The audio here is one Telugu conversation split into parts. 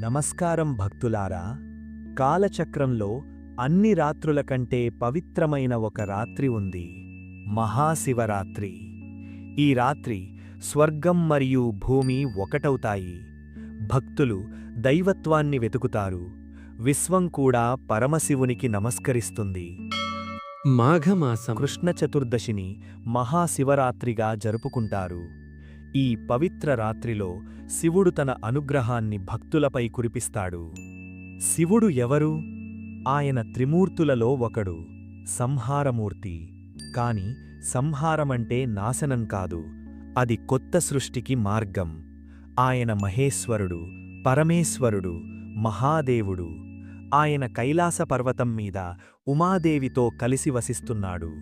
నమస్కారం భక్తులారా కాలచక్రంలో అన్ని రాత్రుల కంటే పవిత్రమైన ఒక రాత్రి ఉంది మహాశివరాత్రి. ఈ రాత్రి స్వర్గం మరియు భూమి ఒకటవుతాయి. భక్తులు దైవత్వాన్ని వెతుకుతారు. విశ్వం కూడా పరమశివునికి నమస్కరిస్తుంది. మాఘమాసం కృష్ణ చతుర్దశిని మహాశివరాత్రిగా జరుపుకుంటారు. ఈ పవిత్ర రాత్రిలో శివుడు తన అనుగ్రహాన్ని భక్తులపై కురిపిస్తాడు. శివుడు ఎవరు? ఆయన త్రిమూర్తులలో ఒకడు సంహారమూర్తి. కాని సంహారమంటే నాశనం కాదు అది కొత్త సృష్టికి మార్గం. ఆయన మహేశ్వరుడు పరమేశ్వరుడు మహాదేవుడు. ఆయన కైలాస పర్వతం మీద ఉమాదేవితో కలిసి వసిస్తున్నాడు.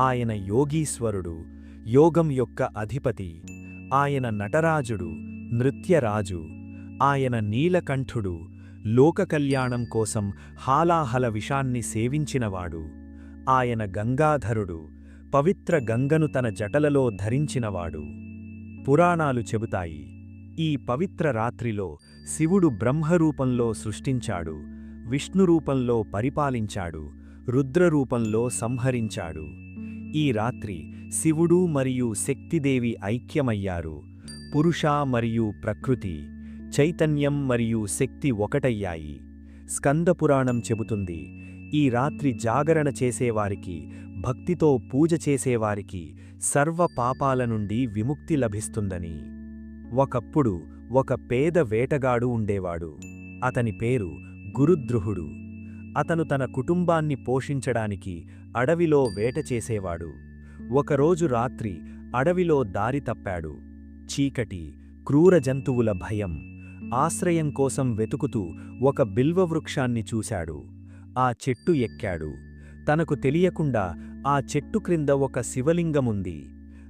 ఆయన యోగీశ్వరుడు యోగం యొక్క అధిపతి. ఆయన నటరాజుడు నృత్యరాజు ఆయన నీలకంఠుడు లోకకల్యాణం కోసం హాలాహల విషాన్ని సేవించినవాడు ఆయన గంగాధరుడు పవిత్ర గంగను తన జటలలో ధరించినవాడు. పురాణాలు చెబుతాయి ఈ పవిత్ర రాత్రిలో శివుడు బ్రహ్మరూపంలో సృష్టించాడు విష్ణురూపంలో పరిపాలించాడు రుద్రరూపంలో సంహరించాడు. ఈ రాత్రి శివుడు మరియు శక్తిదేవి ఐక్యమయ్యారు. పురుష మరియు ప్రకృతి చైతన్యం మరియు శక్తి ఒకటయ్యాయి. స్కందపురాణం చెబుతుంది ఈ రాత్రి జాగరణ చేసేవారికి భక్తితో పూజ చేసేవారికి సర్వ పాపాల నుండి విముక్తి లభిస్తుందని. ఒకప్పుడు ఒక పేద వేటగాడు ఉండేవాడు. అతని పేరు గురుద్రుహుడు. అతను తన కుటుంబాన్ని పోషించడానికి అడవిలో వేట చేసేవాడు. ఒకరోజు రాత్రి అడవిలో దారి తప్పాడు. చీకటి క్రూర జంతువుల భయం ఆశ్రయం కోసం వెతుకుతూ ఒక బిల్వవృక్షాన్ని చూశాడు. ఆ చెట్టు ఎక్కాడు. తనకు తెలియకుండా ఆ చెట్టు క్రింద ఒక శివలింగముంది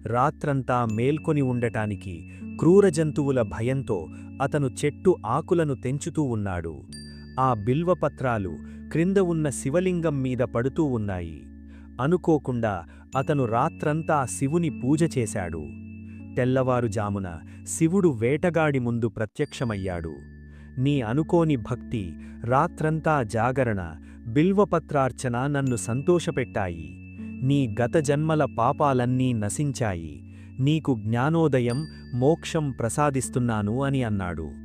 రాత్రంతా మేల్కొని ఉండటానికి క్రూర జంతువుల భయంతో అతను చెట్టు ఆకులను తెంచుతూ ఉన్నాడు. ఆ బిల్వపత్రాలు క్రింద ఉన్న శివలింగం మీద పడుతూ ఉన్నాయి. అనుకోకుండా అతను రాత్రంతా శివుని పూజ చేశాడు. తెల్లవారుజామున శివుడు వేటగాడి ముందు ప్రత్యక్షమయ్యాడు. నీ అనుకోని భక్తి రాత్రంతా జాగరణ బిల్వపత్రార్చన నన్ను సంతోషపెట్టాయి. నీ గత జన్మల పాపాలన్నీ నశించాయి. నీకు జ్ఞానోదయం మోక్షం ప్రసాదిస్తున్నాను అని అన్నాడు.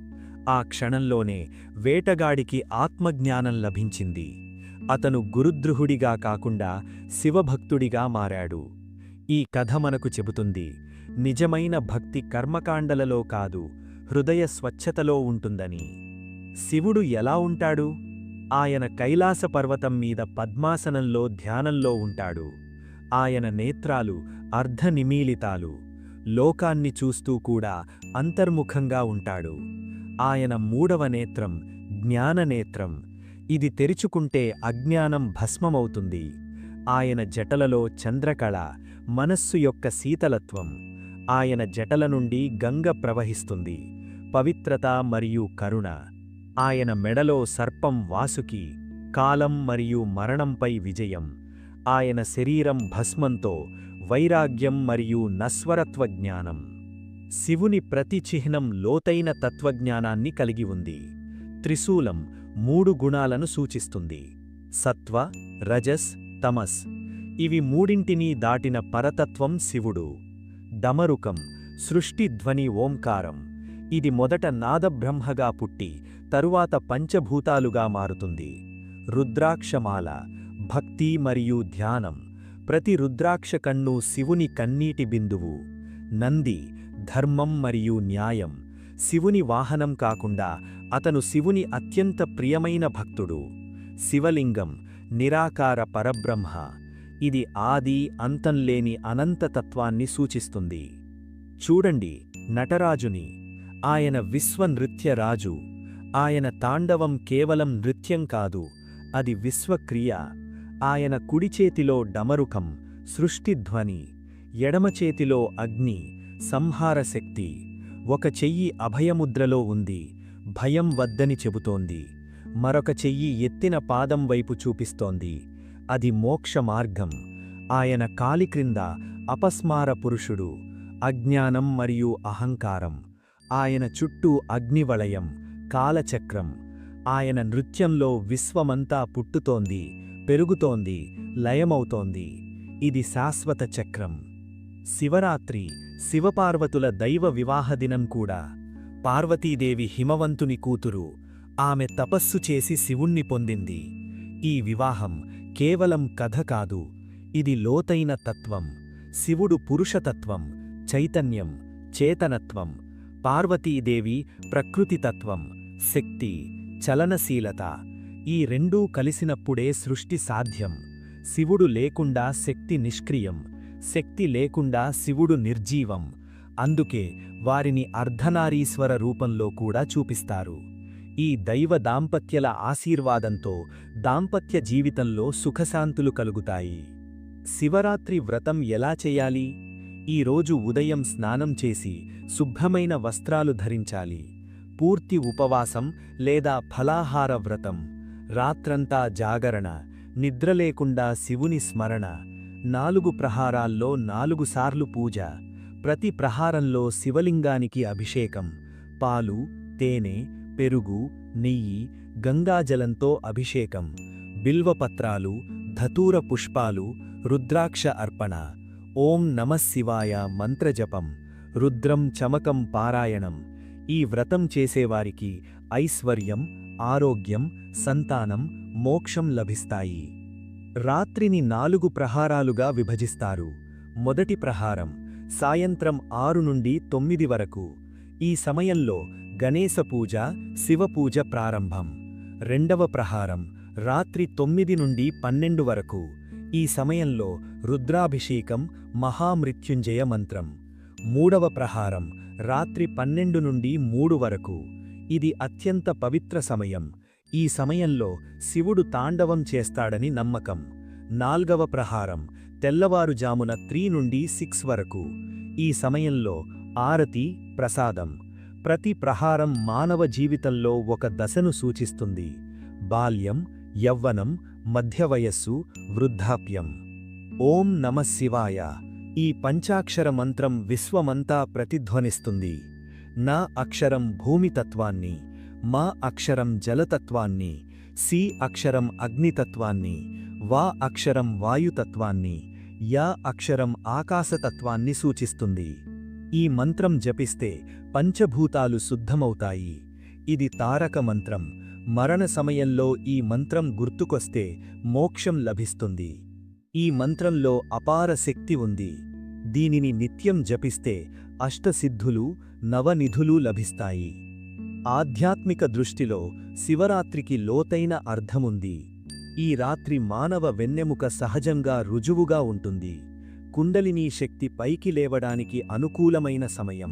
ఆ క్షణంలోనే వేటగాడికి ఆత్మజ్ఞానం లభించింది. అతను గురుద్రుహుడిగా కాకుండా శివభక్తుడిగా మారాడు. ఈ కథ మనకు చెబుతుంది నిజమైన భక్తి కర్మకాండలలో కాదు హృదయ స్వచ్ఛతలో ఉంటుందని. శివుడు ఎలా ఉంటాడు? ఆయన కైలాస పర్వతం మీద పద్మాసనంలో ధ్యానంలో ఉంటాడు. ఆయన నేత్రాలు అర్ధనిమీలితాలు. లోకాన్ని చూస్తూ కూడా అంతర్ముఖంగా ఉంటాడు. ఆయన మూడవ నేత్రం జ్ఞాననేత్రం ఇది తెరుచుకుంటే అజ్ఞానం భస్మమవుతుంది. ఆయన జటలలో చంద్రకళ మనస్సు యొక్క శీతలత్వం. ఆయన జటల నుండి గంగ ప్రవహిస్తుంది. పవిత్రత మరియు కరుణ. ఆయన మెడలో సర్పం వాసుకి కాలం మరియు మరణంపై విజయం. ఆయన శరీరం భస్మంతో వైరాగ్యం మరియు నస్వరత్వ జ్ఞానం. శివుని ప్రతి చిహ్నం లోతైన తత్వజ్ఞానాన్ని కలిగి ఉంది. త్రిశూలం మూడు గుణాలను సూచిస్తుంది. సత్వ రజస్ తమస్ ఇవి మూడింటినీ దాటిన పరతత్వం శివుడు. డమరుకం సృష్టి ధ్వని ఓంకారం ఇది మొదట నాదబ్రహ్మగా పుట్టి తరువాత పంచభూతాలుగా మారుతుంది. రుద్రాక్షమాల భక్తి మరియు ధ్యానం ప్రతి రుద్రాక్ష కన్ను శివుని కన్నీటి బిందువు. నంది ధర్మం మరియు న్యాయం శివుని వాహనం కాకుండా అతను శివుని అత్యంత ప్రియమైన భక్తుడు. శివలింగం నిరాకార పరబ్రహ్మ. ఇది ఆది అంతంలేని అనంతతత్వాన్ని సూచిస్తుంది. చూడండి నటరాజుని. ఆయన విశ్వనృత్యరాజు ఆయన తాండవం కేవలం నృత్యం కాదు అది విశ్వక్రియ. ఆయన కుడిచేతిలో డమరుకం సృష్టిధ్వని ఎడమచేతిలో అగ్ని సంహారశక్తి. ఒక చెయ్యి అభయముద్రలో ఉంది. భయం వద్దని చెబుతోంది. మరొక చెయ్యి ఎత్తిన పాదం వైపు చూపిస్తోంది. అది మోక్ష మార్గం. ఆయన కాలి క్రింద అపస్మార పురుషుడు. అజ్ఞానం మరియు అహంకారం. ఆయన చుట్టూ అగ్నివలయం కాలచక్రం. ఆయన నృత్యంలో విశ్వమంతా పుట్టుతోంది పెరుగుతోంది లయమవుతోంది. ఇది శాశ్వత చక్రం. శివరాత్రి శివపార్వతుల దైవ వివాహ దినం కూడా. పార్వతీదేవి హిమవంతుని కూతురు. ఆమె తపస్సు చేసి శివుణ్ణి పొందింది. ఈ వివాహం కేవలం కథ కాదు. ఇది లోతైన తత్వం. శివుడు పురుషతత్వం చైతన్యం చేతనత్వం పార్వతీదేవి ప్రకృతితత్వం శక్తి చలనశీలత. ఈ రెండూ కలిసినప్పుడే సృష్టి సాధ్యం. శివుడు లేకుండా శక్తి నిష్క్రియం. శక్తి లేకుండా శివుడు నిర్జీవం. అందుకే వారిని అర్ధనారీశ్వర రూపంలో కూడా చూపిస్తారు. ఈ దైవ దాంపత్యల ఆశీర్వాదంతో దాంపత్య జీవితంలో సుఖశాంతులు కలుగుతాయి. శివరాత్రి వ్రతం ఎలా చేయాలి? ఈరోజు ఉదయం స్నానం చేసి శుభ్రమైన వస్త్రాలు ధరించాలి. పూర్తి ఉపవాసం లేదా ఫలాహార వ్రతం. రాత్రంతా జాగరణ. నిద్ర లేకుండా శివుని స్మరణ. నాలుగు ప్రహారాల్లో నాలుగుసార్లు పూజ ప్రతి ప్రహారంలో శివలింగానికి అభిషేకం పాలు తేనె పెరుగు నెయ్యి గంగాజలంతో అభిషేకం బిల్వపత్రాలు ధతూర పుష్పాలు రుద్రాక్ష అర్పణ ఓం నమశివాయ మంత్రజపం రుద్రం చమకం పారాయణం ఈ వ్రతం చేసేవారికి ఐశ్వర్యం ఆరోగ్యం సంతానం మోక్షం లభిస్తాయి. రాత్రిని నాలుగు ప్రహారాలుగా విభజిస్తారు. మొదటి ప్రహారం సాయంత్రం ఆరు నుండి తొమ్మిది వరకు. ఈ సమయంలో గణేశ పూజ శివపూజ ప్రారంభం. రెండవ ప్రహారం రాత్రి తొమ్మిది నుండి పన్నెండు వరకు. ఈ సమయంలో రుద్రాభిషేకం మహామృత్యుంజయ మంత్రం. మూడవ ప్రహారం రాత్రి పన్నెండు నుండి మూడు వరకు. ఇది అత్యంత పవిత్ర సమయం. ఈ సమయంలో శివుడు తాండవం చేస్తాడని నమ్మకం. నాల్గవ ప్రహారం తెల్లవారుజామున త్రీ నుండి సిక్స్ వరకు. ఈ సమయంలో ఆరతి ప్రసాదం. ప్రతి ప్రహారం మానవ జీవితంలో ఒక దశను సూచిస్తుంది. బాల్యం యవ్వనం మధ్యవయస్సు వృద్ధాప్యం. ఓం నమశివాయ ఈ పంచాక్షర మంత్రం విశ్వమంతా ప్రతిధ్వనిస్తుంది. నా అక్షరం భూమితత్వాన్ని. మా అక్షరం జలతత్వాన్ని సి అక్షరం అగ్నితత్వాన్ని వా అక్షరం వాయుతత్వాన్ని యా అక్షరం ఆకాశతత్వాన్ని సూచిస్తుంది. ఈ మంత్రం జపిస్తే పంచభూతాలు శుద్ధమవుతాయి. ఇది తారక మంత్రం. మరణ సమయంలో ఈ మంత్రం గుర్తుకొస్తే మోక్షం లభిస్తుంది. ఈ మంత్రంలో అపార శక్తి ఉంది. దీనిని నిత్యం జపిస్తే అష్టసిద్ధులు నవనిధులు లభిస్తాయి. ఆధ్యాత్మిక దృష్టిలో శివరాత్రికి లోతైన అర్థముంది. ఈ రాత్రి మానవ వెన్నెముక సహజంగా రుజువుగా ఉంటుంది. కుండలినీ శక్తి పైకి లేవడానికి అనుకూలమైన సమయం.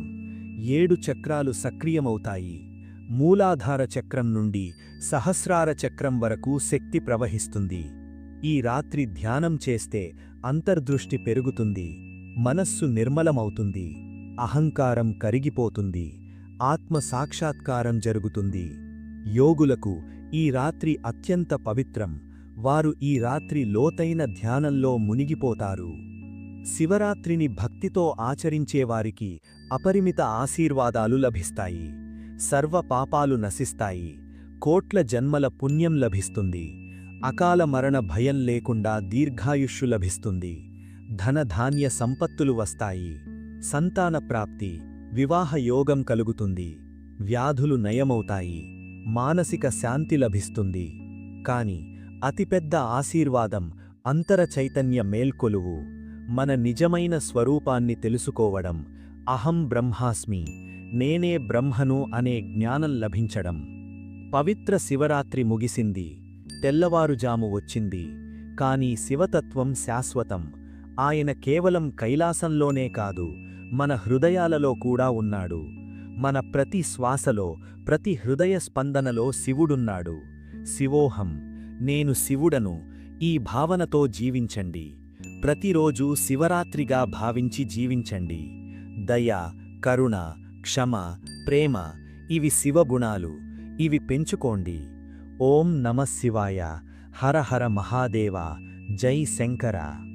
ఏడు చక్రాలు సక్రియమవుతాయి. మూలాధార చక్రం నుండి సహస్రార చక్రం వరకు శక్తి ప్రవహిస్తుంది. ఈ రాత్రి ధ్యానం చేస్తే అంతర్దృష్టి పెరుగుతుంది. మనస్సు నిర్మలమవుతుంది. అహంకారం కరిగిపోతుంది. ఆత్మ సాక్షాత్కారం జరుగుతుంది. యోగులకు ఈ రాత్రి అత్యంత పవిత్రం. వారు ఈ రాత్రి లోతైన ధ్యానంలో మునిగిపోతారు. శివరాత్రిని భక్తితో ఆచరించేవారికి అపరిమిత ఆశీర్వాదాలు లభిస్తాయి. సర్వ పాపాలు నశిస్తాయి. కోట్ల జన్మల పుణ్యం లభిస్తుంది. అకాల మరణ భయం లేకుండా దీర్ఘాయుష్యు లభిస్తుంది. ధనధాన్య సంపత్తులు వస్తాయి. సంతాన ప్రాప్తి. వివాహ యోగం కలుగుతుంది. వ్యాధులు నయమవుతాయి. మానసిక శాంతి లభిస్తుంది. కాని అతిపెద్ద ఆశీర్వాదం అంతర చైతన్య మేల్కొలువు మన నిజమైన స్వరూపాన్ని తెలుసుకోవడం అహం బ్రహ్మాస్మి నేనే బ్రహ్మను అనే జ్ఞానం లభించడం. పవిత్ర శివరాత్రి ముగిసింది. తెల్లవారుజాము వచ్చింది. కాని శివతత్వం శాశ్వతం. ఆయన కేవలం కైలాసంలోనే కాదు మన హృదయాలలో కూడా ఉన్నాడు. మన ప్రతి శ్వాసలో ప్రతి హృదయ స్పందనలో శివుడున్నాడు. శివోహం నేను శివుడను ఈ భావనతో జీవించండి. ప్రతిరోజు శివరాత్రిగా భావించి జీవించండి. దయ కరుణ క్షమ ప్రేమ ఇవి శివగుణాలు. ఇవి పెంచుకోండి. ఓం నమ శివాయ. హర హర మహాదేవ. జై శంకర.